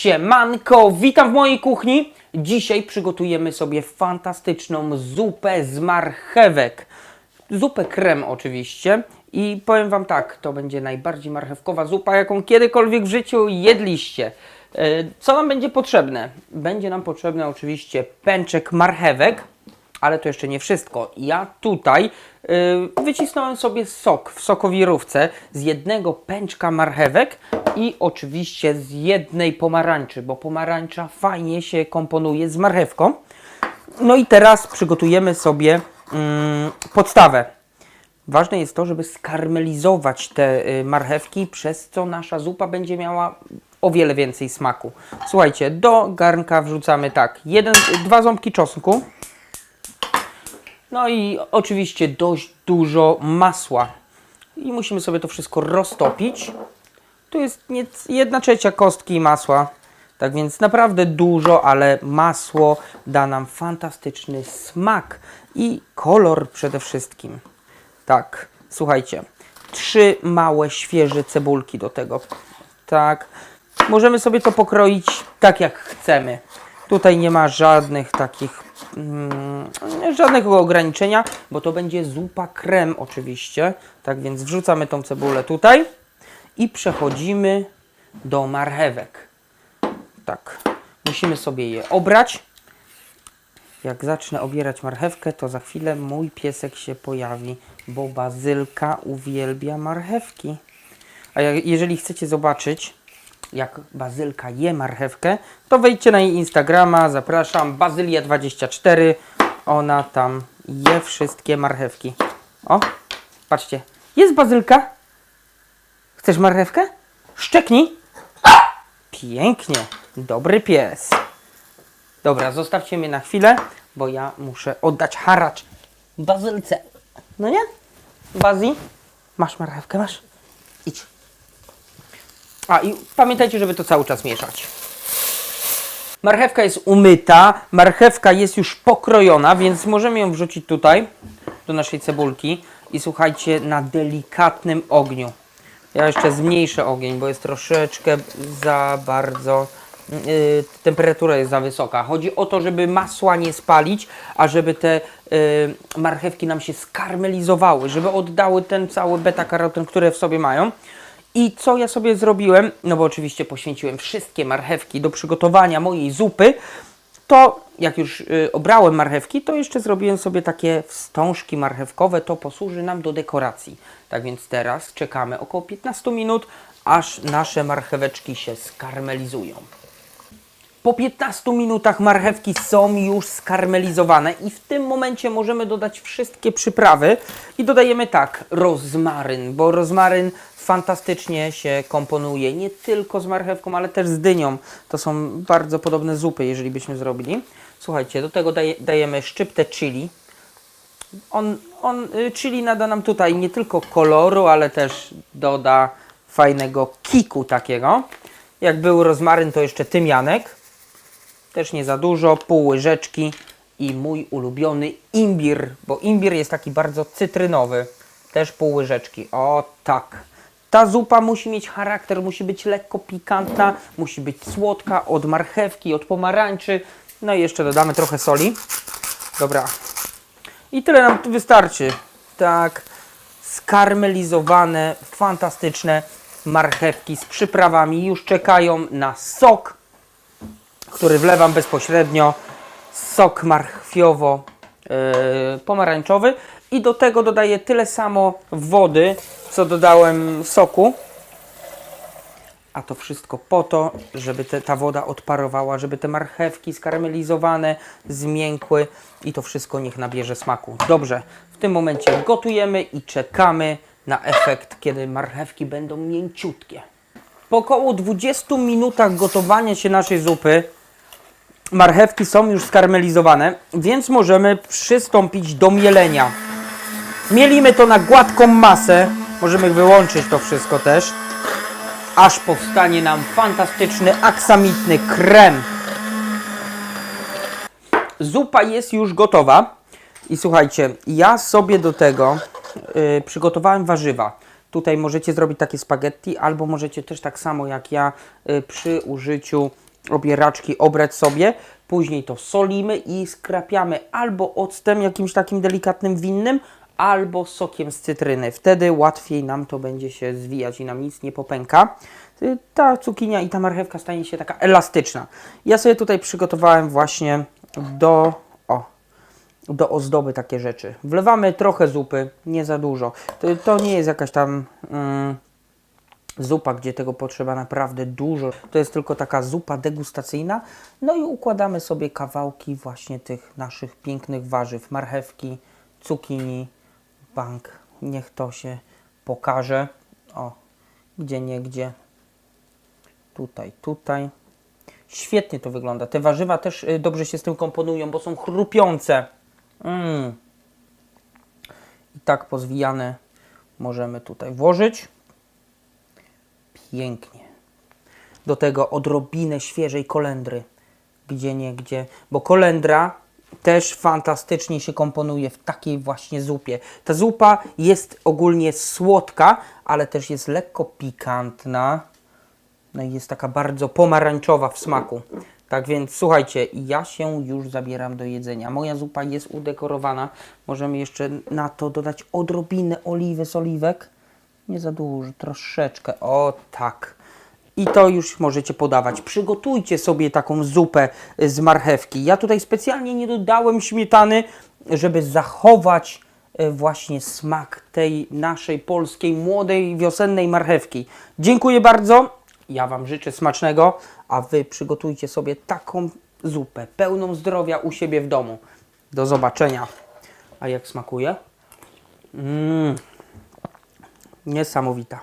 Siemanko, witam w mojej kuchni. Dzisiaj przygotujemy sobie fantastyczną zupę z marchewek. Zupę krem oczywiście. I powiem Wam tak, to będzie najbardziej marchewkowa zupa, jaką kiedykolwiek w życiu jedliście. E, Co nam będzie potrzebne? Będzie nam potrzebny oczywiście pęczek marchewek, ale to jeszcze nie wszystko. Ja tutaj y, wycisnąłem sobie sok w sokowirówce z jednego pęczka marchewek i oczywiście z jednej pomarańczy, bo pomarańcza fajnie się komponuje z marchewką. No i teraz przygotujemy sobie mm, podstawę. Ważne jest to, żeby skarmelizować te y, marchewki, przez co nasza zupa będzie miała o wiele więcej smaku. Słuchajcie, do garnka wrzucamy tak, jeden, dwa ząbki czosnku, no i oczywiście dość dużo masła. I musimy sobie to wszystko roztopić. Tu jest jedna trzecia kostki masła. Tak więc naprawdę dużo, ale masło da nam fantastyczny smak i kolor przede wszystkim. Tak, słuchajcie. Trzy małe, świeże cebulki do tego. Tak. Możemy sobie to pokroić tak jak chcemy. Tutaj nie ma żadnych takich mm, żadnego ograniczenia, bo to będzie zupa krem oczywiście. Tak więc wrzucamy tą cebulę tutaj i przechodzimy do marchewek. Tak. Musimy sobie je obrać. Jak zacznę obierać marchewkę, to za chwilę mój piesek się pojawi, bo bazylka uwielbia marchewki. A jeżeli chcecie zobaczyć, jak bazylka je marchewkę, to wejdźcie na jej Instagrama, zapraszam, bazylia24, ona tam je wszystkie marchewki. O, patrzcie, jest bazylka. Chcesz marchewkę? Szczeknij. Pięknie, dobry pies. Dobra, zostawcie mnie na chwilę, bo ja muszę oddać haracz bazylce. No nie? Bazi, masz marchewkę, masz? Idź. A i pamiętajcie, żeby to cały czas mieszać. Marchewka jest umyta, marchewka jest już pokrojona, więc możemy ją wrzucić tutaj, do naszej cebulki i słuchajcie, na delikatnym ogniu. Ja jeszcze zmniejszę ogień, bo jest troszeczkę za bardzo, yy, temperatura jest za wysoka. Chodzi o to, żeby masła nie spalić, a żeby te yy, marchewki nam się skarmelizowały, żeby oddały ten cały beta-karoten, które w sobie mają. I co ja sobie zrobiłem? No bo oczywiście poświęciłem wszystkie marchewki do przygotowania mojej zupy. To jak już y, obrałem marchewki, to jeszcze zrobiłem sobie takie wstążki marchewkowe. To posłuży nam do dekoracji. Tak więc teraz czekamy około 15 minut, aż nasze marcheweczki się skarmelizują. Po 15 minutach marchewki są już skarmelizowane i w tym momencie możemy dodać wszystkie przyprawy i dodajemy tak, rozmaryn, bo rozmaryn fantastycznie się komponuje nie tylko z marchewką, ale też z dynią. To są bardzo podobne zupy, jeżeli byśmy zrobili. Słuchajcie, do tego daje, dajemy szczyptę chili. On, on, y, chili nada nam tutaj nie tylko koloru, ale też doda fajnego kiku takiego. Jak był rozmaryn, to jeszcze tymianek też nie za dużo, pół łyżeczki i mój ulubiony imbir, bo imbir jest taki bardzo cytrynowy, też pół łyżeczki. O tak. Ta zupa musi mieć charakter, musi być lekko pikantna, musi być słodka od marchewki, od pomarańczy. No i jeszcze dodamy trochę soli. Dobra. I tyle nam tu wystarczy. Tak. Skarmelizowane, fantastyczne marchewki z przyprawami już czekają na sok który wlewam bezpośrednio, sok marchwiowo-pomarańczowy i do tego dodaję tyle samo wody, co dodałem soku. A to wszystko po to, żeby te, ta woda odparowała, żeby te marchewki skarmelizowane zmiękły i to wszystko niech nabierze smaku. Dobrze, w tym momencie gotujemy i czekamy na efekt, kiedy marchewki będą mięciutkie. Po około 20 minutach gotowania się naszej zupy marchewki są już skarmelizowane, więc możemy przystąpić do mielenia. Mielimy to na gładką masę. Możemy wyłączyć to wszystko też. Aż powstanie nam fantastyczny aksamitny krem. Zupa jest już gotowa. I słuchajcie, ja sobie do tego y, przygotowałem warzywa. Tutaj możecie zrobić takie spaghetti, albo możecie też tak samo jak ja y, przy użyciu obieraczki obrać sobie, później to solimy i skrapiamy albo octem jakimś takim delikatnym winnym, albo sokiem z cytryny. Wtedy łatwiej nam to będzie się zwijać i nam nic nie popęka. Ta cukinia i ta marchewka stanie się taka elastyczna. Ja sobie tutaj przygotowałem właśnie do, o, do ozdoby takie rzeczy. Wlewamy trochę zupy, nie za dużo. To, to nie jest jakaś tam mm, zupa, gdzie tego potrzeba naprawdę dużo. To jest tylko taka zupa degustacyjna. No i układamy sobie kawałki właśnie tych naszych pięknych warzyw. Marchewki, cukinii, bank. Niech to się pokaże. O, gdzie nie gdzie. Tutaj, tutaj. Świetnie to wygląda. Te warzywa też y, dobrze się z tym komponują, bo są chrupiące. Mm. I tak pozwijane możemy tutaj włożyć. Pięknie. Do tego odrobinę świeżej kolendry. Gdzie nie gdzie. Bo kolendra też fantastycznie się komponuje w takiej właśnie zupie. Ta zupa jest ogólnie słodka, ale też jest lekko pikantna. No i jest taka bardzo pomarańczowa w smaku. Tak więc słuchajcie, ja się już zabieram do jedzenia. Moja zupa jest udekorowana. Możemy jeszcze na to dodać odrobinę oliwy z oliwek. Nie za dużo, troszeczkę. O tak. I to już możecie podawać. Przygotujcie sobie taką zupę z marchewki. Ja tutaj specjalnie nie dodałem śmietany, żeby zachować e, właśnie smak tej naszej polskiej, młodej, wiosennej marchewki. Dziękuję bardzo. Ja Wam życzę smacznego, a Wy przygotujcie sobie taką zupę pełną zdrowia u siebie w domu. Do zobaczenia. A jak smakuje? Mmm. Niesamowita.